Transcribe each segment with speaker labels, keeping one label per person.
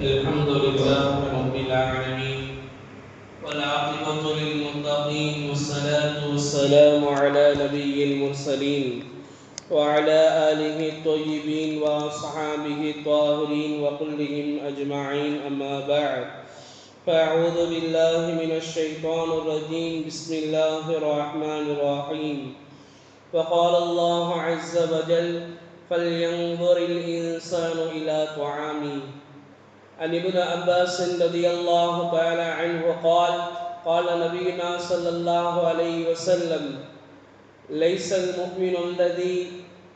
Speaker 1: الحمد لله رب العالمين والعاقبة للمتقين والصلاة والسلام على نبي المرسلين وعلى آله الطيبين وأصحابه الطاهرين وكلهم أجمعين أما بعد فأعوذ بالله من الشيطان الرجيم بسم الله الرحمن الرحيم وقال الله عز وجل فلينظر الإنسان إلى طعامه عن ابن عباس رضي الله تعالى عنه قال قال نبينا صلى الله عليه وسلم ليس المؤمن الذي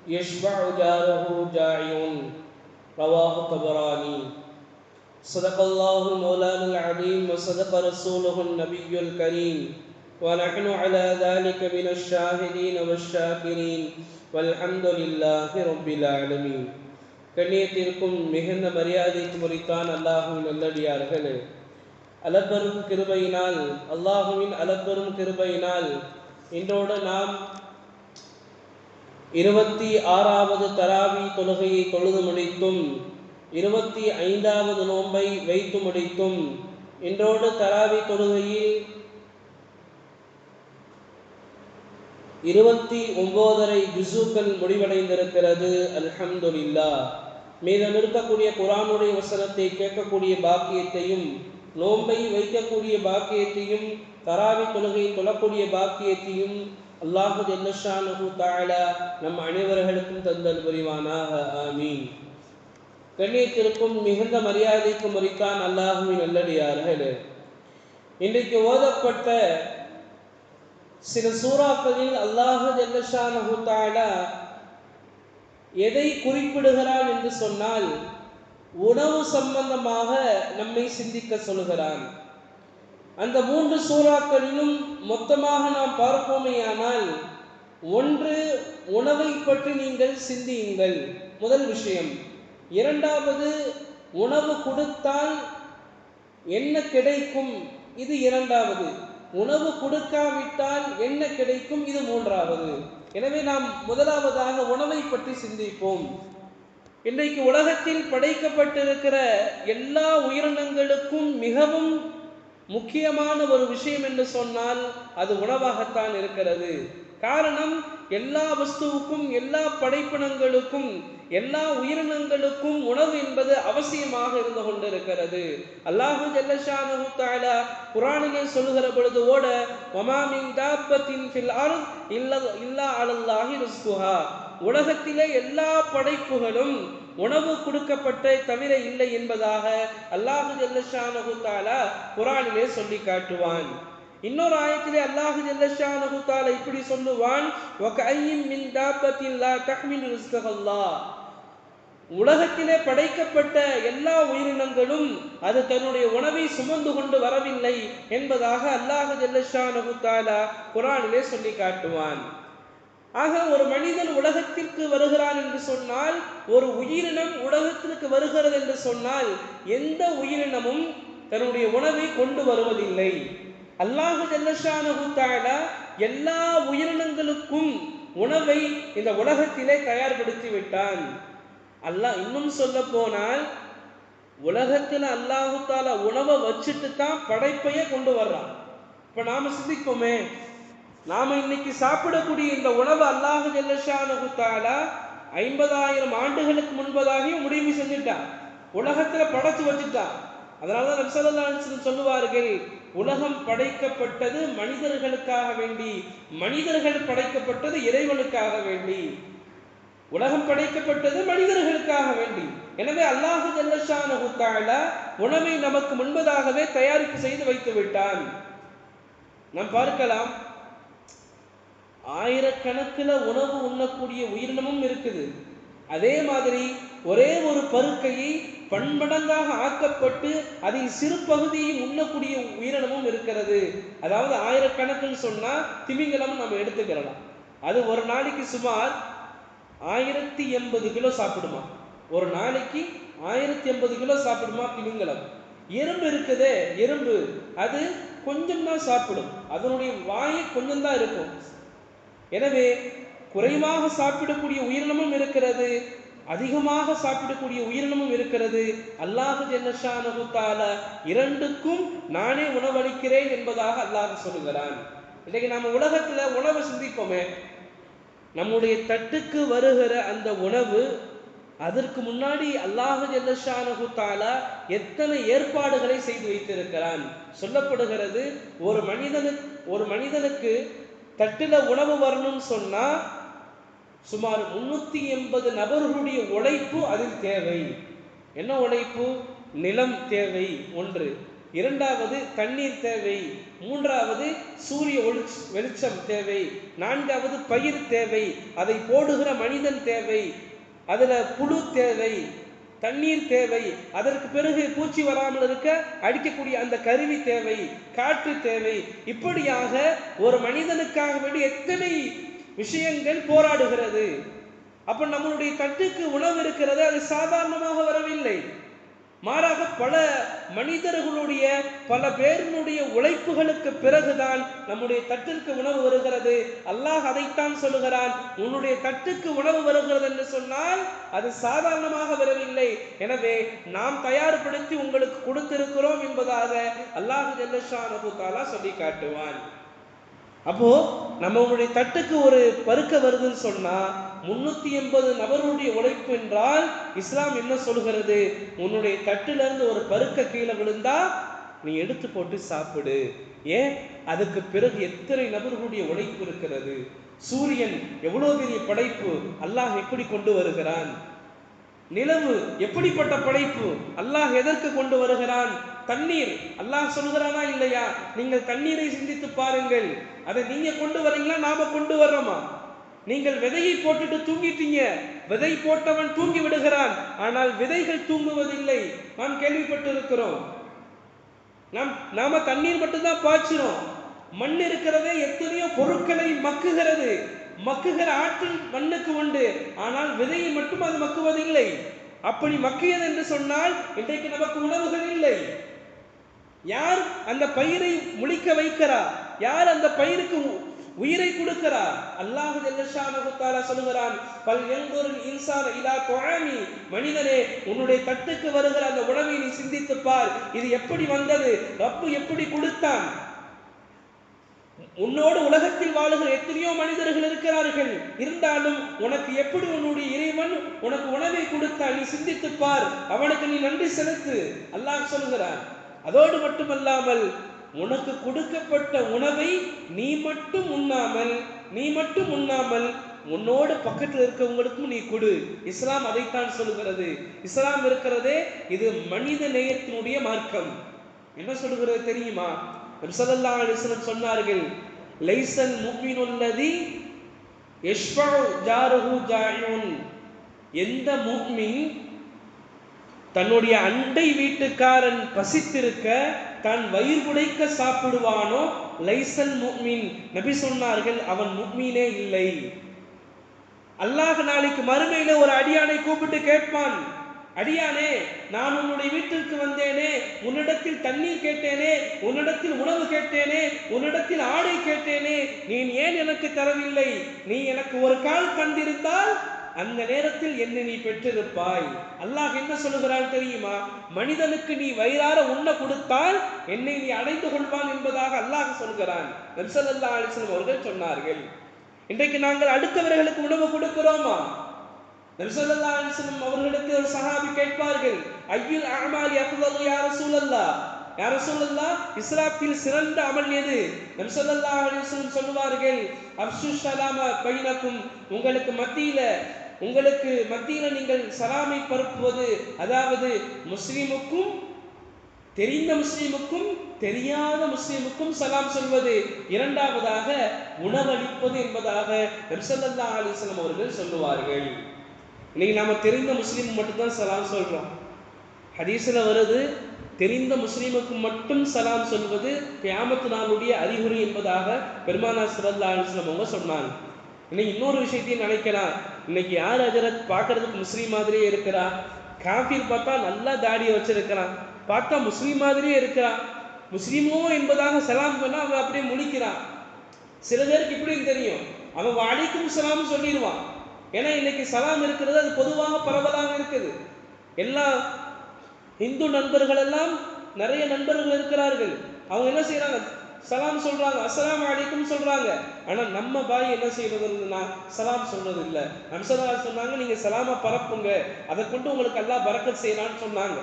Speaker 1: يشبع جاره جائع رواه الطبراني صدق الله مولانا العظيم وصدق رسوله النبي الكريم ونحن على ذلك من الشاهدين والشاكرين والحمد لله رب العالمين கண்ணியத்திற்கும் மிகுந்த மரியாதைக்கு முறைத்தான் அல்லாஹுவின் நல்லடியார்களே அலப்பெரும் கிருபையினால் அல்லாஹுவின் அலப்பெரும் கிருபையினால் இன்றோடு நாம் இருபத்தி ஆறாவது தராவி தொழுகையை தொழுது முடித்தும் இருபத்தி ஐந்தாவது நோன்பை வைத்து முடித்தும் இன்றோடு தராவி தொழுகையில் இருபத்தி ஒன்பதரை ஜுசுக்கள் முடிவடைந்திருக்கிறது. அல்ஹம்துலில்லா மீதம் இருக்கக்கூடிய குரானுடைய வசனத்தை கேட்கக்கூடிய பாக்கியத்தையும் நோன்பை வைக்கக்கூடிய பாக்கியத்தையும் தராவி தொழுகை தொழக்கூடிய பாக்கியத்தையும் அல்லாஹு ஜல்லஷானு தாலா நம் அனைவர்களுக்கும் தந்தல் புரிவானாக. ஆமீன். கண்ணியத்திற்கும் மிகுந்த மரியாதைக்கும் முறித்தான் அல்லாஹுவின் நல்லடியார்கள். இன்றைக்கு ஓதப்பட்ட சில சூறாக்களில் அல்லாஹு ஜல்லஷானு தாலா எதை குறிப்பிடுகிறான் என்று சொன்னால் உணவு சம்பந்தமாக நம்மை சிந்திக்க சொல்கிறான் அந்த மூன்று சூறாக்களிலும் மொத்தமாக நாம் பார்ப்போமேயானால் ஒன்று உணவை பற்றி நீங்கள் சிந்தியுங்கள். முதல் விஷயம். இரண்டாவது உணவு கொடுத்தால் என்ன கிடைக்கும்? இது இரண்டாவது. உணவு கொடுக்காவிட்டால் என்ன கிடைக்கும்? இது மூன்றாவது. எனவே நாம் முதலாவதாக உணவை பற்றி சிந்திப்போம். இன்றைக்கு உலகத்தில் படைக்கப்பட்டிருக்கிற எல்லா உயிரினங்களுக்கும் மிகவும் முக்கியமான ஒரு விஷயம் என்று சொன்னால் அது உணவாகத்தான் இருக்கிறது. காரணம் எல்லா வஸ்துவுக்கும் எல்லா படைப்பினங்களுக்கும் எல்லா உயிரினங்களுக்கும் உணவு என்பது அவசியமாக இருந்து கொண்டிருக்கிறது. அல்லாஹு ஜல்லஷானு தாலா குரானிலே சொல்லுகிற பொழுது ஓட ஒமாமின் தாப்பத்தின் ஃபில் அருள் இல்ல இல்லா அலல்லாஹி ரிஸ்குஹா. உலகத்திலே எல்லா படைப்புகளும் உணவு கொடுக்கப்பட்ட தவிர இல்லை என்பதாக அல்லாஹு ஜல்லஷானு தாலா குரானிலே சொல்லி காட்டுவான். இன்னொரு ஆயத்திலே அல்லாஹு ஜல்லஷானஹு தாலா இப்படி சொல்லுவான் வகையின் மின் தாப்பத்தின் லா தஹ்மில் ரிஸ்கல்லா உலகத்திலே படைக்கப்பட்ட எல்லா உயிரினங்களும் அது தன்னுடைய உணவை சுமந்து கொண்டு வரவில்லை என்பதாக அல்லாஹு ஜல்லஷானஹு தாலா குரானிலே சொல்லி காட்டுவான். ஆக ஒரு மனிதன் உலகத்திற்கு வருகிறான் என்று சொன்னால் ஒரு உயிரினம் உலகத்திற்கு வருகிறது என்று சொன்னால் எந்த உயிரினமும் தன்னுடைய உணவை கொண்டு வருவதில்லை. அல்லாஹு ஜல்லஷானு எல்லா உயிரினங்களுக்கும் உணவை இந்த உலகத்திலே தயார்படுத்தி விட்டான். அல்லாஹ் இன்னும் சொல்ல போனால் உலகத்தில் அல்லாஹு தாலா உணவை வச்சுட்டு தான் படைப்பையே கொண்டு வர்றான். இப்போ நாம் சிந்திப்போமே நாம் இன்னைக்கு சாப்பிடக்கூடிய இந்த உணவு அல்லாஹு ஜல்லஷானு தாலா ஐம்பதாயிரம் ஆண்டுகளுக்கு முன்பதாகவே முடிவு செஞ்சுட்டான். உலகத்தில் படைச்சு வச்சுட்டான். அதனாலதான் நம்சல்லா சொல்லுவார்கள் உலகம் படைக்கப்பட்டது மனிதர்களுக்காக வேண்டி மனிதர்கள் படைக்கப்பட்டது இறைவனுக்காக வேண்டி. உலகம் படைக்கப்பட்டது மனிதர்களுக்காக வேண்டி. எனவே அல்லாஹு தல்லஷான தாலா உணவை நமக்கு முன்பதாகவே தயாரிப்பு செய்து வைத்து விட்டான். நாம் பார்க்கலாம். ஆயிரக்கணக்கில் உணவு உண்ணக்கூடிய உயிரினமும் இருக்குது. அதே மாதிரி ஒரே ஒரு பருக்கையை பன்மடங்காக ஆக்கப்பட்டு அதில் சிறு பகுதியும் உண்ணக்கூடிய உயிரினமும் இருக்கிறது. அதாவது ஆயிரக்கணக்குன்னு சொன்னால் திமிங்கலம் நம்ம எடுத்துக்கிறலாம். அது ஒரு நாளைக்கு சுமார் ஆயிரத்தி எண்பது கிலோ சாப்பிடுமா? ஒரு நாளைக்கு ஆயிரத்தி எண்பது கிலோ சாப்பிடுமா திமிங்கலம்? எறும்பு இருக்குதே எறும்பு. அது கொஞ்சம் தான் சாப்பிடும். அதனுடைய வாயை கொஞ்சம் தான் இருக்கும். எனவே குறைவாக சாப்பிடக்கூடிய உயிரினமும் இருக்கிறது. அதிகமாக சாப்பிடக்கூடிய உயிரினமும் இருக்கிறது. அல்லாஹு ஜல்லஷானு இரண்டுக்கும் நானே உணவளிக்கிறேன் என்பதாக அல்லாஹ் சொல்லுகிறான். இன்றைக்கு நம்ம உலகத்துல உணவை சிந்திப்போமே. நம்முடைய தட்டுக்கு வருகிற அந்த உணவு அதற்கு முன்னாடி அல்லாஹு ஜல்லஷானு தாலா எத்தனை ஏற்பாடுகளை செய்து வைத்திருக்கிறான். சொல்லப்படுகிறது ஒரு மனிதனுக்கு ஒரு மனிதனுக்கு தட்டுல உணவு வரணும்னு சொன்னா சுமார் முன்னூத்தி எண்பது நபர்களுடைய உழைப்பு அதில் தேவை. என்ன உழைப்பு? நிலம் தேவை ஒன்று. இரண்டாவது தண்ணீர் தேவை. மூன்றாவது சூரிய ஒளி- வெளிச்சம் தேவை. நான்காவது பயிர் தேவை. அதை போடுகிற மனிதன் தேவை. அதில் புழு தேவை. தண்ணீர் தேவை. அதற்கு பிறகு பூச்சி வராமல் இருக்க அடிக்கக்கூடிய அந்த கருவி தேவை. காற்று தேவை. இப்படியாக ஒரு மனிதனுக்காக வேண்டி எத்தனை விஷயங்கள் போராடுகிறது. அப்ப நம்மளுடைய தட்டுக்கு உணவு இருக்கிறது அது சாதாரணமாக வரவில்லை. மாறாக பல மனிதர்களுடைய பல பேரினுடைய உழைப்புகளுக்கு பிறகுதான் நம்முடைய தட்டிற்கு உணவு வருகிறது. அல்லாஹ் அதைத்தான் சொல்லுகிறான் உன்னுடைய தட்டுக்கு உணவு வருகிறது என்று சொன்னால் அது சாதாரணமாக வரவில்லை. எனவே நாம் தயார்படுத்தி உங்களுக்கு கொடுத்திருக்கிறோம் என்பதாக அல்லாஹ் ஜல்லஷானு தாலா சொல்லி காட்டுவான் அப்போ நம்மளுடைய தட்டுக்கு ஒரு பருக்க வருதுன்னு சொன்னா முன்னூத்தி எண்பது நபருடைய உழைப்பு என்றால் இஸ்லாம் என்ன சொல்கிறது உன்னுடைய தட்டுல இருந்து ஒரு பருக்க கீழே விழுந்தா நீ எடுத்து போட்டு சாப்பிடு. ஏன்? அதுக்கு பிறகு எத்தனை நபர்களுடைய உழைப்பு இருக்கிறது? சூரியன் எவ்வளவு பெரிய படைப்பு? அல்லாஹ் எப்படி கொண்டு வருகிறான்? நிலவு எப்படிப்பட்ட படைப்பு? அல்லாஹ் எதற்கு கொண்டு வருகிறான்? தண்ணீர். அல்லாஹ் சொல்கிறானா இல்லையா? நீங்கள் தண்ணீரை சிந்தித்து பாருங்கள். அதை நீங்க கொண்டு வரீங்களா? நாம கொண்டு வர்றோமா? நீங்கள் விதையை போட்டுட்டு தூங்கிட்டீங்க. விதை போட்டவன் தூங்கி விடுகிறான். ஆனால் விதைகள் தூங்குவதில்லை. நாம் கேள்விப்பட்டிருக்கிறோம். நாம் நாம தண்ணீர் மட்டும்தான் பாய்ச்சிரும் மண் இருக்கிறதே எத்தனையோ பொருட்களை மக்குகிறது. மக்குகிற ஆற்றல் மண்ணுக்கு உண்டு. ஆனால் விதையை மட்டும் அது மக்குவதில்லை. அப்படி மக்கியது என்று சொன்னால் இன்றைக்கு நமக்கு உணவுகள் இல்லை. யார் அந்த பயிரை முழிக்க வைக்கிறா? யார் அந்த பயிருக்கு உ- உயிரை கொடுக்கிறார் அல்லாஹ் ஜல்லஷானஹு சொல்லுகிறான் பல் எங்கொரு இன்சான இலா துஆமி. மனிதனே உன்னுடைய தட்டுக்கு வருகிற அந்த உணவை நீ சிந்தித்துப் பார். இது எப்படி வந்தது? ரப்பு எப்படி கொடுத்தான்? உன்னோடு உலகத்தில் வாழுகிற எத்தனையோ மனிதர்கள் இருக்கிறார்கள். இருந்தாலும் உனக்கு எப்படி உன்னுடைய இறைவன் உனக்கு உணவை கொடுத்தான்? நீ சிந்தித்துப் பார். அவனுக்கு நீ நன்றி செலுத்து. அல்லாஹ் சொல்கிறான் அதோடு மட்டுமல்லாமல் உனக்கு கொடுக்கப்பட்ட உணவை நீ மட்டும் உண்ணாமல் நீ மட்டும் உண்ணாமல் உன்னோடு பக்கத்தில் இருக்கவங்களுக்கும் நீ கொடு. இஸ்லாம் அதைத்தான் சொல்கிறது இஸ்லாம் இருக்கிறதே இது மனித நேயத்தினுடைய மார்க்கம். என்ன சொல்கிறது தெரியுமா? நபி அலிஸ்லம் சொன்னார்கள் லைசல் முஃமினுல்லதி யஷ்ஃபஉ ஜாருஹு ஜாயுன் எந்த முக்மின் தன்னுடைய அண்டை வீட்டுக்காரன் பசித்திருக்க தான் வயிறு உடைக்க சாப்பிடுவானோ? லைசல் முக்மீன். நபி சொன்னார்கள் அவன் முக்மீனே இல்லை. அல்லாஹ் நாளைக்கு மறுமையில ஒரு அடியானை கூப்பிட்டு கேட்பான். அடியானே நான் உன்னுடைய வீட்டிற்கு வந்தேனே உன்னிடத்தில் தண்ணீர் கேட்டேனே உன்னிடத்தில் உணவு கேட்டேனே உன்னிடத்தில் ஆடை கேட்டேனே நீ ஏன் எனக்கு தரவில்லை? நீ எனக்கு ஒரு கால் தந்திருந்தால் அந்த நேரத்தில் என்னை நீ பெற்றிருப்பாய். அல்லாஹ் என்ன சொல்லுகிறான் தெரியுமா? மனிதனுக்கு நீ வயிறார உண்ண கொடுத்தால் என்னை நீ அடைந்து கொள்வான் என்பதாக அல்லாஹ் சொல்கிறான். நபிசல்லா அலிஸ்லம் அவர்கள் சொன்னார்கள். இன்றைக்கு நாங்கள் அடுத்தவர்களுக்கு உணவு கொடுக்கிறோமா? நபிசல்லா அலிஸ்லம் அவர்களுக்கு ஒரு சஹாபி கேட்பார்கள் ஐயில் அமால் அஃதலு யார சூழல்லா யார சொல்லல்லா இஸ்லாத்தில் சிறந்த அமல் எது? நபி ஸல்லல்லாஹு அலைஹி சொல்லுவார்கள் சொல்வார்கள் அப்சு ஸலாம பைனக்கும் உங்களுக்கு மத்தியில உங்களுக்கு மத்தியில் நீங்கள் சலாமை பரப்புவது அதாவது முஸ்லீமுக்கும் தெரிந்த முஸ்லீமுக்கும் தெரியாத முஸ்லீமுக்கும் சலாம் சொல்வது. இரண்டாவதாக உணவளிப்பது என்பதாக நபிசல்லா அலிஸ்லாம் அவர்கள் சொல்லுவார்கள். இன்னைக்கு நாம தெரிந்த முஸ்லீம் மட்டும்தான் சலாம் சொல்றோம். ஹதீஸில் வருது தெரிந்த முஸ்லீமுக்கு மட்டும் சலாம் சொல்வது கியாமத்து நாளுடைய அறிகுறி என்பதாக பெருமானா சல்லா அலிஸ்லாம் அவங்க சொன்னாங்க. இன்னைக்கு இன்னொரு விஷயத்தையும் நினைக்கலாம். இன்னைக்கு யார் அஜரத் பார்க்கறதுக்கு முஸ்லீம் மாதிரியே இருக்கிறா? காஃபீர் பார்த்தா நல்லா தாடியை வச்சிருக்கிறான். பார்த்தா முஸ்லீம் மாதிரியே இருக்கிறான் முஸ்லீமோ என்பதாக சலாம் பண்ணால் அவன் அப்படியே முழிக்கிறான். சில பேருக்கு இப்படியும் தெரியும். அவன் வாடிக்கும் சலாம் சொல்லிடுவான். ஏன்னா இன்னைக்கு சலாம் இருக்கிறது அது பொதுவாக பரவலாக இருக்குது. எல்லா இந்து நண்பர்கள் எல்லாம் நிறைய நண்பர்கள் இருக்கிறார்கள். அவங்க என்ன செய்யறாங்க சலாம் சொல்றாங்க அஸ்லாம் அலைக்கும் சொல்றாங்க. ஆனா நம்ம பாய் என்ன செய்யறதுன்னா சலாம் சொல்றது இல்ல. நம்சதா சொன்னாங்க நீங்க சலாம பரப்புங்க. அதை கொண்டு உங்களுக்கு அல்லாஹ் பரக்கத் செய்யலாம்னு சொன்னாங்க.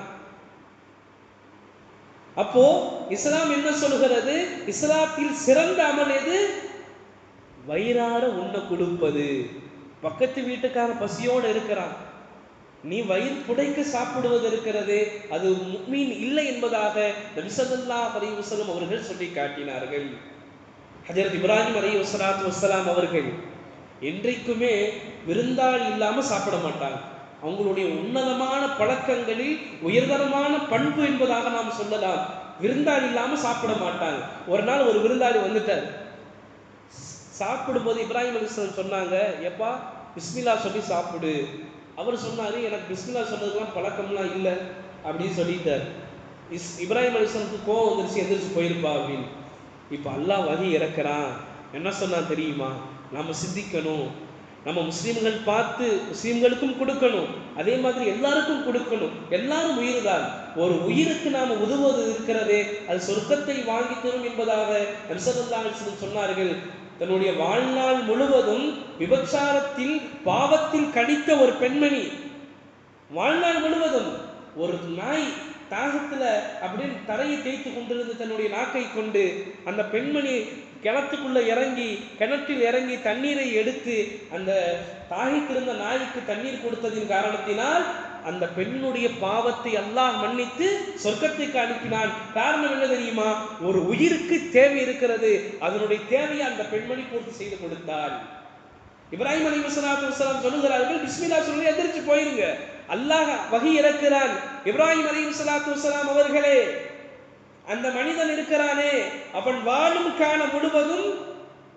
Speaker 1: அப்போ இஸ்லாம் என்ன சொல்கிறது? இஸ்லாத்தில் சிறந்த அமல் எது? வயிறார உண்ண கொடுப்பது. பக்கத்து வீட்டுக்காரன் பசியோடு இருக்கிறான். நீ வயிறு புடைக்க சாப்பிடுவது இருக்கிறது அது முக்மீன் இல்லை என்பதாக நபிசல்லா அலைஹி அவர்கள் சொல்லி காட்டினார்கள். ஹஜரத் இப்ராஹிம் அலி வஸலாத்து வசலாம் அவர்கள் என்றைக்குமே விருந்தாள் இல்லாமல் சாப்பிட மாட்டாங்க. அவங்களுடைய உன்னதமான பழக்கங்களில் உயர்தரமான பண்பு என்பதாக நாம் சொல்லலாம். விருந்தாளி இல்லாமல் சாப்பிட மாட்டாங்க. ஒரு நாள் ஒரு விருந்தாளி வந்துட்டார். சாப்பிடும்போது இப்ராஹிம் அலிஸ்லாம் சொன்னாங்க எப்பா பிஸ்மில்லா சொல்லி சாப்பிடு. அவர் சொன்னார் எனக்கு பிஸ்மில்லா சொன்னதுலாம் பழக்கம்லாம் இல்லை அப்படின்னு சொல்லிட்டார். இஸ் இப்ராஹிம் அலிஸ்லாமுக்கு கோவம் வந்துருச்சு எந்திரிச்சு போயிருப்பா அப்படின்னு. இப்போ அல்லாஹ் வகி இறக்குறான். என்ன சொன்னா தெரியுமா? நாம் சிந்திக்கணும். நம்ம முஸ்லீம்கள் பார்த்து முஸ்லீம்களுக்கும் கொடுக்கணும். அதே மாதிரி எல்லாருக்கும் கொடுக்கணும். எல்லாரும் உயிர் தான் ஒரு உயிருக்கு நாம் உதவுவது இருக்கிறதே அது சொர்க்கத்தை வாங்கி தரும் என்பதாக நபிசல்லாஹ் சொன்னார்கள். தன்னுடைய வாழ்நாள் முழுவதும் விபச்சாரத்தில் பாவத்தில் கடித்த ஒரு பெண்மணி. வாழ்நாள் முழுவதும் ஒரு நாய் தாகத்துல அப்படின்னு தரையை தேய்த்து கொண்டிருந்து தன்னுடைய நாக்கை கொண்டு அந்த பெண்மணி கிணத்துக்குள்ள இறங்கி கிணற்றில் இறங்கி தண்ணீரை எடுத்து அந்த தாகித்திருந்த நாய்க்கு தண்ணீர் கொடுத்ததின் காரணத்தினால் அந்த பெண்ணுடைய பாவத்தை அல்லாஹ் மன்னித்து சொர்க்கத்துக்கு அனுப்பினான். காரணம் என்ன தெரியுமா? ஒரு உயிருக்கு தேவை இருக்கிறது. அதனுடைய தேவையை அந்த பெண்மணி பூர்த்தி செய்து கொடுத்தாள். இப்ராஹிம் அலி வசலாத்து வசலாம் சொல்லுகிறார்கள் பிஸ்மில்லா சொல்லி எதிர்த்து போயிருங்க. அல்லாஹ் வகி இறக்கிறான். இப்ராஹிம் அலி வசலாத்து வசலாம் அவர்களே அந்த மனிதன் இருக்கிறானே அவன் வாழும் காண முழுவதும்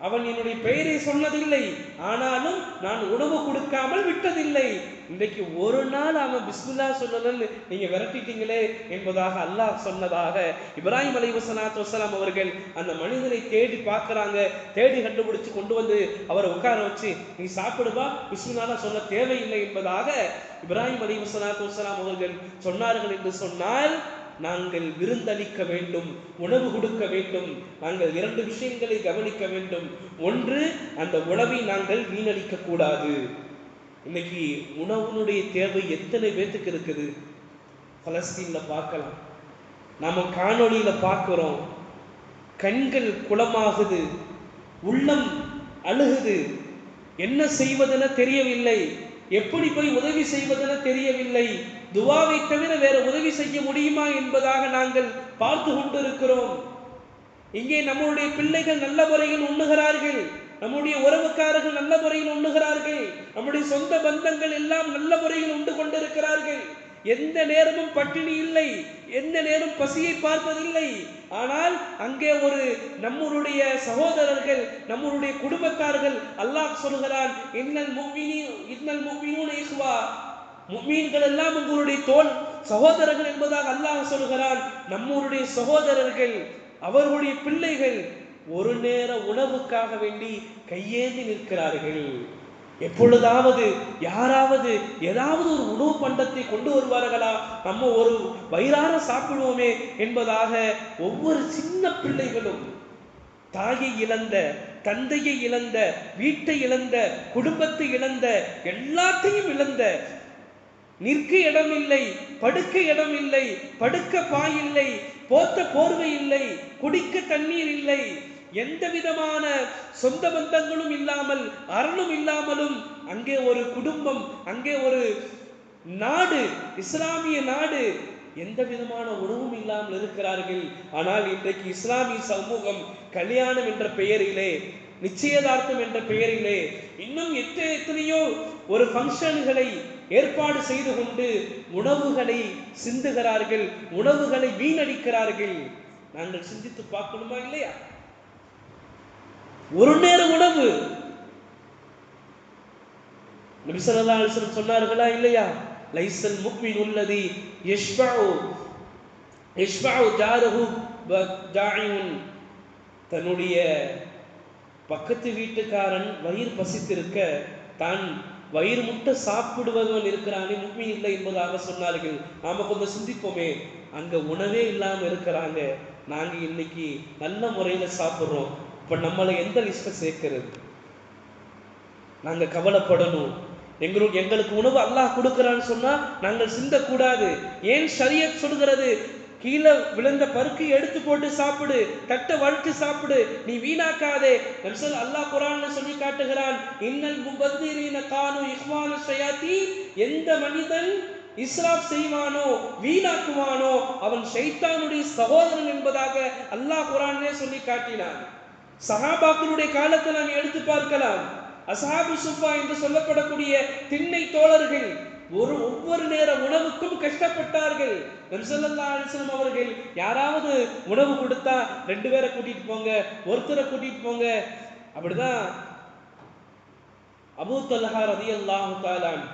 Speaker 1: அவன் என்னுடைய பெயரை சொன்னதில்லை. ஆனாலும் நான் உணவு கொடுக்காமல் விட்டதில்லை. இன்றைக்கு ஒரு நாள் அவன் பிஸ்மில்லா சொல்லலன்னு நீங்க விரட்டிட்டீங்களே என்பதாக அல்லாஹ் சொன்னதாக இப்ராஹிம் அலி வசலாத்து வசலாம் அவர்கள் அந்த மனிதனை தேடி பார்க்கறாங்க தேடி கண்டுபிடிச்சு கொண்டு வந்து அவரை உட்கார வச்சு நீ சாப்பிடுவா பிஸ்மில்லா சொல்ல தேவையில்லை என்பதாக இப்ராஹிம் அலி வசலாத்து வசலாம் அவர்கள் சொன்னார்கள் என்று சொன்னால் நாங்கள் விருந்தளிக்க வேண்டும் உணவு கொடுக்க வேண்டும் நாங்கள் இரண்டு விஷயங்களை கவனிக்க வேண்டும். ஒன்று அந்த உணவை நாங்கள் வீணடிக்க கூடாது. இன்னைக்கு உணவுனுடைய தேவை எத்தனை பேத்துக்கு இருக்குது? பலஸ்தீனில் பார்க்கலாம். நாம் காணொளியில் பார்க்குறோம். கண்கள் குளமாகுது. உள்ளம் அழுகுது. என்ன செய்வதென தெரியவில்லை. எப்படி போய் உதவி செய்வதென தெரியவில்லை. துவாவை தவிர வேற உதவி செய்ய முடியுமா என்பதாக நாங்கள் பார்த்து கொண்டிருக்கிறோம். இங்கே நம்மளுடைய பிள்ளைகள் நல்ல முறையில் உண்ணுகிறார்கள். நம்முடைய உறவுக்காரர்கள் நல்ல முறையில் உண்ணுகிறார்கள். நம்முடைய சொந்த பந்தங்கள் எல்லாம் நல்ல முறையில் உண்டு கொண்டிருக்கிறார்கள். எந்த நேரமும் பட்டினி இல்லை. எந்த நேரம் பசியை பார்ப்பதில்லை. ஆனால் அங்கே ஒரு நம்மளுடைய சகோதரர்கள் நம்மளுடைய குடும்பத்தார்கள் அல்லாஹ் சொல்கிறான் இன்னல் முக்மினி இன்னல் முக்மினூன இஹ்வா. முக்மீன்கள் எல்லாம் உங்களுடைய தோல் சகோதரர்கள் என்பதாக அல்லாஹ் சொல்கிறான். நம்மளுடைய சகோதரர்கள் அவர்களுடைய பிள்ளைகள் ஒரு நேர உணவுக்காக வேண்டி கையேந்தி நிற்கிறார்கள். எப்பொழுதாவது யாராவது ஏதாவது ஒரு உணவு பண்டத்தை கொண்டு வருவார்களா? நம்ம ஒரு வயிறார சாப்பிடுவோமே என்பதாக ஒவ்வொரு சின்ன பிள்ளைகளும் தாயை இழந்த தந்தையை இழந்த வீட்டை இழந்த குடும்பத்தை இழந்த எல்லாத்தையும் இழந்த நிற்க இடம் இல்லை படுக்க இடம் இல்லை படுக்க பாய் இல்லை போத்த போர்வை இல்லை குடிக்க தண்ணீர் இல்லை எந்த விதமான சொந்த பந்தங்களும் இல்லாமல் அரணும் இல்லாமலும் அங்கே ஒரு குடும்பம் அங்கே ஒரு நாடு இஸ்லாமிய நாடு எந்த விதமான உணவும் இல்லாமல் இருக்கிறார்கள். ஆனால் இன்றைக்கு இஸ்லாமிய சமூகம் கல்யாணம் என்ற பெயரிலே நிச்சயதார்த்தம் என்ற பெயரிலே இன்னும் எத்தனை எத்தனையோ ஒரு ஃபங்க்ஷன்களை ஏற்பாடு செய்து கொண்டு உணவுகளை சிந்துகிறார்கள் உணவுகளை வீணடிக்கிறார்கள். நாங்கள் சிந்தித்து பார்க்கணுமா இல்லையா? ஒரு நேரம் உணவு. நபி சொன்னார்களா இல்லையா? லைசல் முக்மின் உள்ளதி யஷ்பஉ யஷ்பஉ ஜாரஹு ஜாஇன் தன்னுடைய பக்கத்து வீட்டுக்காரன் வயிறு பசித்திருக்க தான் வயிறு முட்டை சாப்பிடுவவன் இருக்கிறானே உண்மை இல்லை என்பதாக சொன்னார்கள். நாம கொஞ்சம் சிந்திப்போமே அங்க உணவே இல்லாமல் இருக்கிறாங்க. நாங்க இன்னைக்கு நல்ல முறையில சாப்பிடுறோம். இப்போ நம்மளை எந்த லிஸ்ட்டை சேர்க்கிறது? நாங்க கவலைப்படணும். எங்களுக்கு எங்களுக்கு உணவு அல்லாஹ் கொடுக்குறான்னு சொன்னா நாங்கள் சிந்தக்கூடாது. ஏன் சரியத் சொல்கிறது? கீழே விழுந்த பருக்கு எடுத்து போட்டு சாப்பிடு தட்டை வழுத்து சாப்பிடு நீ வீணாக்காதே. நம்சல் அல்லாஹ் குரான் சொல்லி காட்டுகிறான் இன்னல் முபத்திரீன கானு இஹ்வான ஷயாத்தி எந்த மனிதன் இஸ்ராப் செய்வானோ வீணாக்குவானோ அவன் ஷைத்தானுடைய சகோதரன் என்பதாக அல்லாஹ் குரானே சொல்லி காட்டினான். சஹாபாக்களுடைய காலத்தை நாம் எடுத்து பார்க்கலாம். அசாபு சுஃபா என்று சொல்லப்படக்கூடிய திண்ணை தோழர்கள் ஒரு ஒவ்வொரு நேர உணவுக்கும் கஷ்டப்பட்டார்கள். நபிசல்லா அவர்கள் யாராவது உணவு கொடுத்தா ரெண்டு பேரை கூட்டிட்டு போங்க ஒருத்தரை கூட்டிட்டு போங்க. அப்படிதான் அபூ தல்ஹா ரதி அல்லாஹு தாலான்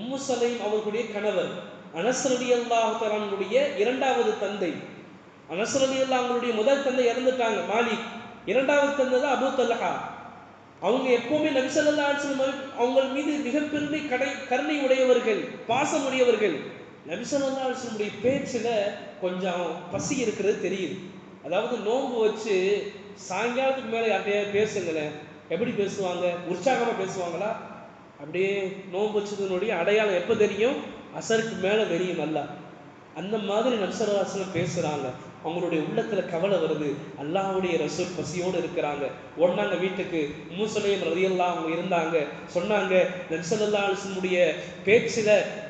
Speaker 1: உம்மு சலைம் அவர்களுடைய கணவர் அனஸ் ரதி அல்லாஹு தாலானுடைய இரண்டாவது தந்தை. அனஸ் ரதி அல்லாஹுடைய முதல் தந்தை இறந்துட்டாங்க மாலிக். இரண்டாவது தந்தது அபு அபூ தல்ஹா. அவங்க எப்பவுமே நபிசல்லா அலிஸ்லம் அவங்க மீது மிக பெருமை கடை கருணை உடையவர்கள் பாசம் உடையவர்கள். நபிசல்லா அலிஸ்லமுடைய பேச்சுல கொஞ்சம் பசி இருக்கிறது தெரியுது. அதாவது நோன்பு வச்சு சாயங்காலத்துக்கு மேலே யார்கிட்டயாவது பேசுங்களேன். எப்படி பேசுவாங்க? உற்சாகமா பேசுவாங்களா? அப்படியே நோன்பு வச்சதுனுடைய அடையாளம் எப்போ தெரியும்? அசருக்கு மேலே தெரியும் நல்லா. அந்த மாதிரி நபிசல்லாஸ்லம் பேசுறாங்க. அவங்களுடைய உள்ளத்துல கவலை வருது. அல்லாவுடைய ரசூல் பசியோடு இருக்கிறாங்க. ஒன்னாங்க வீட்டுக்கு மூசலையும் ரதியெல்லாம் அவங்க இருந்தாங்க. சொன்னாங்க நபிசல்லா அலிஸ்லமுடைய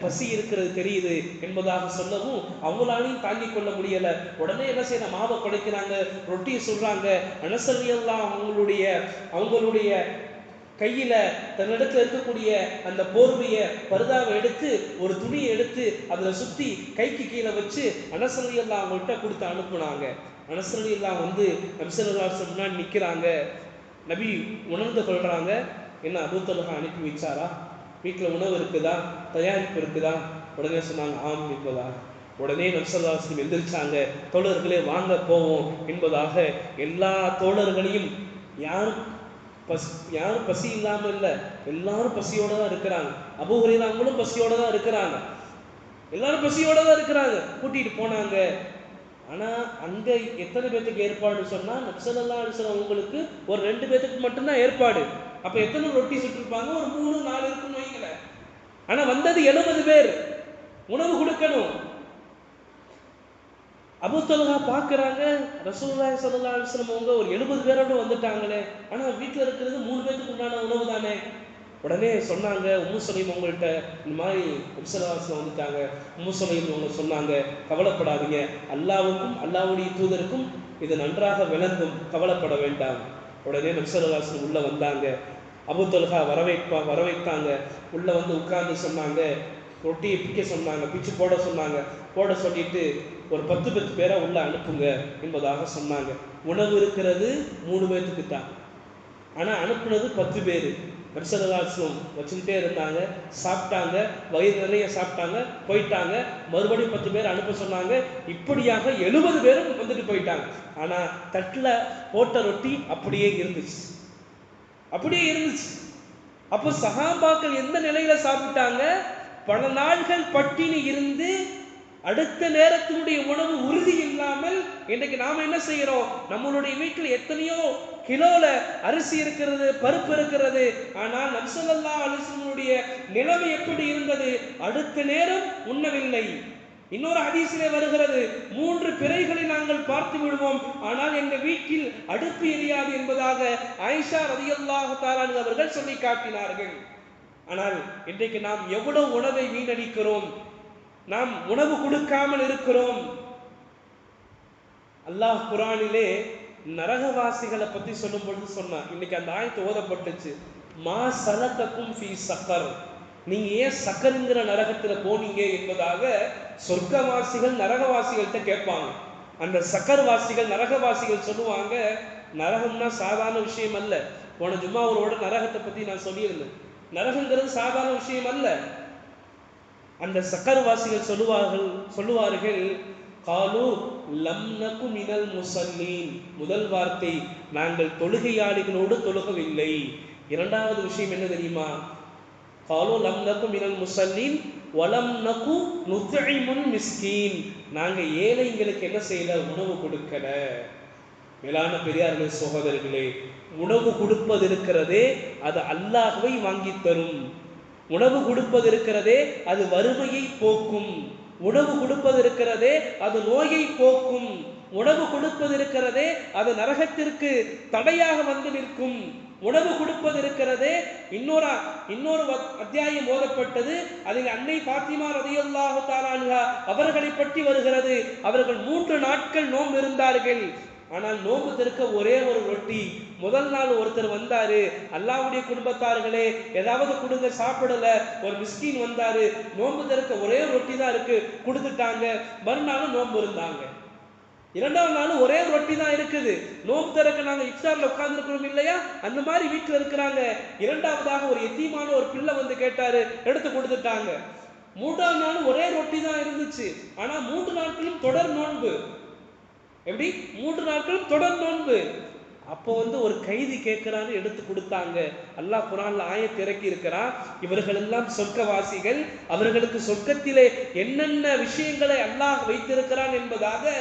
Speaker 1: பசி இருக்கிறது தெரியுது என்பதாக சொல்லவும் அவங்களாலையும் தாங்கிக் கொள்ள முடியல. உடனே என்ன செய்யற மாவை குடைக்கிறாங்க ரொட்டியை சொல்றாங்க அனசரியெல்லாம் அவங்களுடைய அவங்களுடைய கையில தன்னிடத்துல இருக்கக்கூடிய அந்த போர்வைய பருதாவை எடுத்து ஒரு துணியை எடுத்து அதுல சுத்தி கைக்கு கீழே வச்சு அனசரலி எல்லாம் அவங்கள்ட்ட கொடுத்து அனுப்புனாங்க. அனசரலி எல்லாம் வந்து நபிசல்லாசம் முன்னாடி நிக்கிறாங்க. நபி உணர்ந்து கொள்றாங்க. என்ன அபூத்தலகா அனுப்பி வச்சாரா? வீட்டுல உணவு இருக்குதா? தயாரிப்பு இருக்குதா? உடனே சொன்னாங்க ஆம் என்பதா உடனே நம்சல்லாசனம் எந்திரிச்சாங்க. தோழர்களே வாங்க போவோம் என்பதாக எல்லா தோழர்களையும் யாரும் பஸ் யாரும் பசி இல்லாமல் இல்லை எல்லாரும் பசியோட தான் இருக்கிறாங்க. அபூஹரையிலாங்களும் பசியோட தான் இருக்கிறாங்க. எல்லாரும் பசியோட தான் இருக்கிறாங்க. கூட்டிகிட்டு போனாங்க. ஆனால் அங்கே எத்தனை பேர்த்துக்கு ஏற்பாடு சொன்னால் நக்சலல்லா அலிஸ்லாம் உங்களுக்கு ஒரு ரெண்டு பேர்த்துக்கு மட்டும்தான் ஏற்பாடு. அப்போ எத்தனை ரொட்டி சுட்டிருப்பாங்க? ஒரு மூணு நாலு இருக்குன்னு வைங்களேன். ஆனால் வந்தது எழுபது பேர். உணவு கொடுக்கணும். அபுத்தலகா பார்க்குறாங்க. ரசூல்லாய் சல்லா அலைஹி அவங்க ஒரு எழுபது பேரோட வந்துட்டாங்களே. ஆனால் வீட்டில் இருக்கிறது மூணு பேத்துக்கு உண்டான உணவு தானே. உடனே சொன்னாங்க உம்மு சலீம் உங்கள்கிட்ட இந்த மாதிரி உம்சலாசனம் வந்துட்டாங்க. உம்மு சலீம் அவங்க சொன்னாங்க. கவலைப்படாதீங்க. அல்லாவுக்கும் அல்லாவுடைய தூதருக்கும் இது நன்றாக விளங்கும். கவலைப்பட வேண்டாம். உடனே நம்சலாசனம் உள்ளே வந்தாங்க. அபுத்தல்ஹா வரவேற்பா வரவேற்பாங்க உள்ளே வந்து உட்கார்ந்து சொன்னாங்க. ரொட்டியை பிக்க சொன்னாங்க பிச்சு போட சொன்னாங்க. போட சொல்லிட்டு ஒரு பத்து பத்து பேரை உள்ள அனுப்புங்க என்பதாக சொன்னாங்க. உணவு இருக்கிறது மூணு பேர்த்துக்கு தான் ஆனால் அனுப்புனது பத்து பேர். நபிசல்லாஸ்லம் வச்சுக்கிட்டே இருந்தாங்க. சாப்பிட்டாங்க. வயிறு நிறைய சாப்பிட்டாங்க. போயிட்டாங்க. மறுபடியும் பத்து பேர் அனுப்ப சொன்னாங்க. இப்படியாக எழுபது பேரும் வந்துட்டு போயிட்டாங்க. ஆனால் தட்டில் போட்ட ரொட்டி அப்படியே இருந்துச்சு. அப்படியே இருந்துச்சு. அப்போ சகாபாக்கள் எந்த நிலையில சாப்பிட்டாங்க? பல நாள்கள் பட்டினி இருந்து அடுத்த நேரத்தினுடைய உணவு உறுதி இல்லாமல் இன்றைக்கு நாம் என்ன செய்கிறோம்? நம்மளுடைய வீட்டில் எத்தனையோ கிலோல அரிசி இருக்கிறது பருப்பு இருக்கிறது. ஆனால் நம்சல்லா அலிசனுடைய நிலைமை எப்படி இருந்தது? அடுத்த நேரம் உண்ணவில்லை. இன்னொரு ஹதீஸிலே வருகிறது மூன்று பிறைகளை நாங்கள் பார்த்து விடுவோம். ஆனால் எங்கள் வீட்டில் அடுப்பு எரியாது என்பதாக ஆயிஷா ரதியல்லாஹு தாரான் அவர்கள் சொல்லி காட்டினார்கள். ஆனால் இன்றைக்கு நாம் எவ்வளவு உணவை வீணடிக்கிறோம்? நாம் உணவு கொடுக்காமல் இருக்கிறோம். அல்லாஹ் குரானிலே நரகவாசிகளை பத்தி சொல்லும் பொழுது சொன்னான் இன்னைக்கு அந்த ஆயத்து ஓதப்பட்டுச்சு. மா சலத்தக்கும் ஃபி சக்கர். நீங்க ஏன் சக்கருங்கிற நரகத்துல போனீங்க என்பதாக சொர்க்கவாசிகள் நரகவாசிகள்கிட்ட கேட்பாங்க. அந்த சக்கர்வாசிகள் நரகவாசிகள் சொல்லுவாங்க நரகம்னா சாதாரண விஷயம் அல்ல. போன ஜும்மாவோட நரகத்தை பத்தி நான் சொல்லியிருந்தேன். நரகங்கிறது சாதாரண விஷயம் அல்ல. அந்த சக்கரவாசிகள் சொல்லுவார்கள் சொல்லுவார்கள் காலு லம் நகு மினல் முசல்லீன். முதல் வார்த்தை நாங்கள் தொழுகையாளிகளோடு தொழுகவில்லை. இரண்டாவது விஷயம் என்ன தெரியுமா? காலோ லம் மினல் முசல்லின் வலம் நகு நுத்இமுல் மிஸ்கீன். நாங்கள் ஏழைங்களுக்கு என்ன செய்யல? உணவு கொடுக்கல. மேலான பெரியார்களே சகோதரர்களே உணவு கொடுப்பது இருக்கிறதே அது அல்லாஹ்வை வாங்கி தரும். உணவு கொடுப்பது இருக்கிறதே அது வறுமையை போக்கும். உணவு கொடுப்பது இருக்கிறதே அது நோயை போக்கும். உணவு கொடுப்பது இருக்கிறதே அது நரகத்திற்கு தடையாக வந்து நிற்கும். உணவு கொடுப்பது இருக்கிறதே இன்னொரு இன்னொரு அத்தியாயம் ஓதப்பட்டது. அதில் அன்னை பாத்திமா ரதியுல்லாஹு தாலான்ஹா அவர்களை பற்றி வருகிறது. அவர்கள் மூன்று நாட்கள் நோன்பு இருந்தார்கள் ஆனால் நோன்பு திறக்க ஒரே ஒரு ரொட்டி. முதல் நாள் ஒருத்தர் வந்தாரு. அல்லாவுடைய குடும்பத்தார்களே ஏதாவது கொடுங்க சாப்பிடல. ஒரு மிஸ்கின் வந்தாரு. நோன்பு திறக்க ஒரே ஒரு ரொட்டி தான் இருக்கு. கொடுத்துட்டாங்க. மறுநாளும் நோன்பு இருந்தாங்க. இரண்டாவது நாள் ஒரே ஒரு ரொட்டி தான் இருக்குது. நோன்பு திறக்க நாங்கள் இஃப்தாரில் உட்கார்ந்துருக்கிறோம் இல்லையா? அந்த மாதிரி வீட்டில் இருக்கிறாங்க. இரண்டாவதாக ஒரு எத்தியமான ஒரு பிள்ளை வந்து கேட்டாரு. எடுத்து கொடுத்துட்டாங்க. மூன்றாவது நாள் ஒரே ரொட்டி தான் இருந்துச்சு. ஆனால் மூன்று நாட்களும் தொடர் நோன்பு. எப்படி? மூன்று நாட்கள் தொடர் நோன்பு அப்போ வந்து ஒரு கைதி கேட்கிறான்னு எடுத்து கொடுத்தாங்க. அல்லாஹ் குரான்ல ஆயத் இறக்கி இருக்கிறான் இவர்கள் எல்லாம் சொர்க்கவாசிகள். அவர்களுக்கு சொர்க்கத்திலே என்னென்ன விஷயங்களை அல்லாஹ் வைத்திருக்கிறான் என்பதாக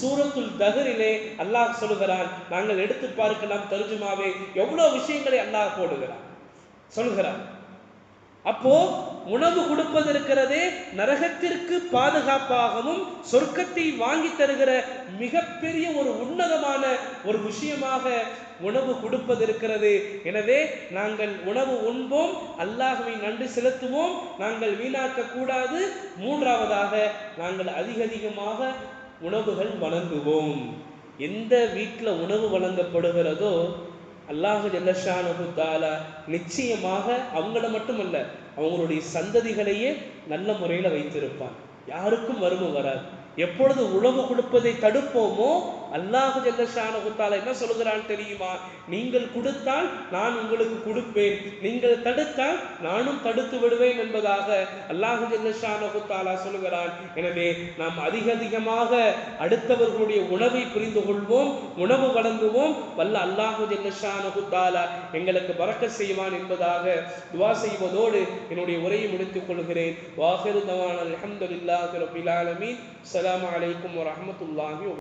Speaker 1: சூரத்துல் தகரிலே அல்லாஹ் சொல்லுகிறான். நாங்கள் எடுத்து பார்க்கலாம் தருஜுமாவே. எவ்வளவு விஷயங்களை அல்லாஹ் போடுகிறான்? சொல்கிறான் அப்போ உணவு கொடுப்பது இருக்கிறதே நரகத்திற்கு பாதுகாப்பாகவும் சொர்க்கத்தை வாங்கி தருகிற மிகப்பெரிய ஒரு உன்னதமான ஒரு விஷயமாக உணவு கொடுப்பது இருக்கிறது எனவே நாங்கள் உணவு உண்போம் அல்லாஹுவை நன்றி செலுத்துவோம். நாங்கள் வீணாக்க கூடாது மூன்றாவதாக நாங்கள் அதிக அதிகமாக உணவுகள் வழங்குவோம். எந்த வீட்டில் உணவு வழங்கப்படுகிறதோ அல்லாஹு ஜல்லஷானு தாலா நிச்சயமாக அவங்கள மட்டுமல்ல அவங்களுடைய சந்ததிகளையே நல்ல முறையில் வைத்திருப்பான். யாருக்கும் வறுமை வராது எப்பொழுது உழவு கொடுப்பதை தடுப்போமோ அல்லாஹு ஜல்லஷான குத்தால என்ன சொல்கிறான் தெரியுமா? நீங்கள் கொடுத்தால் நான் உங்களுக்கு கொடுப்பேன். நீங்கள் தடுத்தால் நானும் தடுத்து விடுவேன் என்பதாக அல்லாஹு ஜல்லஷான குத்தாலா சொல்கிறான் எனவே நாம் அதிக அதிகமாக அடுத்தவர்களுடைய உணவை புரிந்து கொள்வோம் உணவு வழங்குவோம். வல்ல அல்லாஹு ஜல்லஷான குத்தாலா எங்களுக்கு பறக்க செய்வான் என்பதாக துவா செய்வதோடு என்னுடைய உரையை முடித்துக் கொள்கிறேன். வாஹிரு தவான் அல்ஹம்துலில்லாஹி ரபில் ஆலமீன். அலைக்கும் வரமத்துல்லாஹி